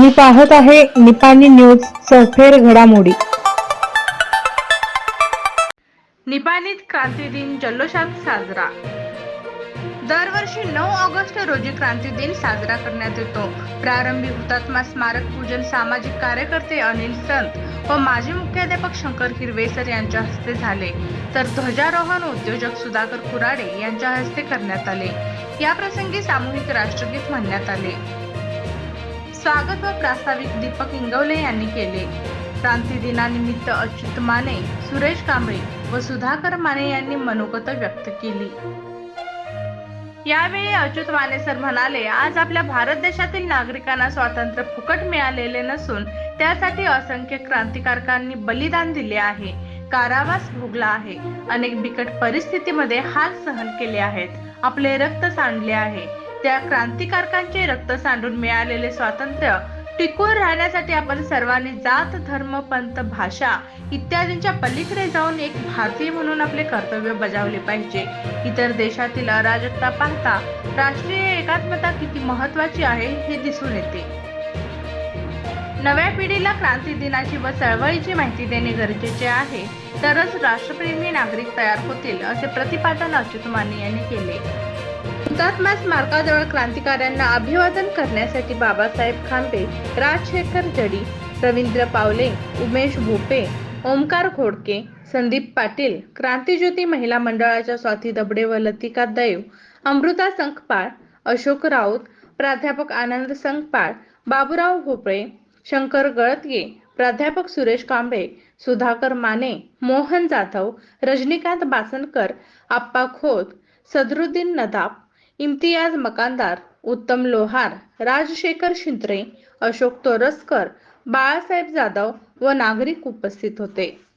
तुम्ही पाहत आहे निपाणी न्यूज सफेर घडामोडी. निपाणीत क्रांती दिन जल्लोषात साजरा. दरवर्षी नऊ ऑगस्ट रोजी क्रांती दिन साजरा करण्यात येतो. प्रारंभी हुतात्मा स्मारक पूजन सामाजिक कार्यकर्ते अनिल संत व माजी मुख्याध्यापक शंकर हिरवेसर यांच्या हस्ते झाले. तर ध्वजारोहण उद्योजक सुधाकर कुराडे यांच्या हस्ते करण्यात आले. या प्रसंगी सामूहिक राष्ट्रगीत म्हणण्यात आले. स्वागत व प्रास्ताविक दीपक इंगवले यांनी केले. क्रांती दिनानिमित्त अच्युत माने सुरेश कांबळे व सुधाकर माने यांनी मनोगत व्यक्त केली. यावेळी अच्युत माने सर म्हणाले आज आपल्या भारत देशातील नागरिकांना स्वातंत्र्य फुकट मिळालेले नसून त्यासाठी असंख्य क्रांतिकारकांनी बलिदान दिले आहे. कारावास भोगला आहे. अनेक बिकट परिस्थितीमध्ये हाल सहन केले आहेत. आपले रक्त सांडले आहे. त्या क्रांतिकारकांचे रक्त सांडून मिळालेले स्वातंत्र्य टिकून राहण्यासाठी आपण सर्वांनी जात धर्म पंथ भाषा इत्यादींच्या पलीकडे जाऊन एक भारतीय म्हणून आपले कर्तव्य बजावले पाहिजे. इतर देशातील अराजकता पाहता राष्ट्रीय एकात्मता किती महत्वाची आहे हे दिसून येते. नव्या पिढीला क्रांती दिनाची व चळवळीची माहिती देणे गरजेचे आहे. तरच राष्ट्रप्रेमी नागरिक तयार होतील असे प्रतिपादन अच्युत माने यांनी केले. हुतात्मा स्मारकाजवळ क्रांतिकाऱ्यांना अभिवादन करण्यासाठी बाबासाहेब खांबे राजशेखर जडी रवींद्र पावले उमेश भोपे ओमकार घोडके संदीप पाटील क्रांतिज्योती महिला मंडळाच्या स्वाती दबडे व लतिका दैव अमृता संकपाळ अशोक राऊत प्राध्यापक आनंद संकपाळ बाबूराव भोपळे शंकर गळतगे प्राध्यापक सुरेश कांबळे सुधाकर माने मोहन जाधव रजनीकांत बासनकर आप्पा खोत सदरुद्दीन नदाब इम्तियाज मकानदार उत्तम लोहार राजशेखर शिंत्रे अशोक तोरसकर बाळासाहेब जाधव व नागरिक उपस्थित होते.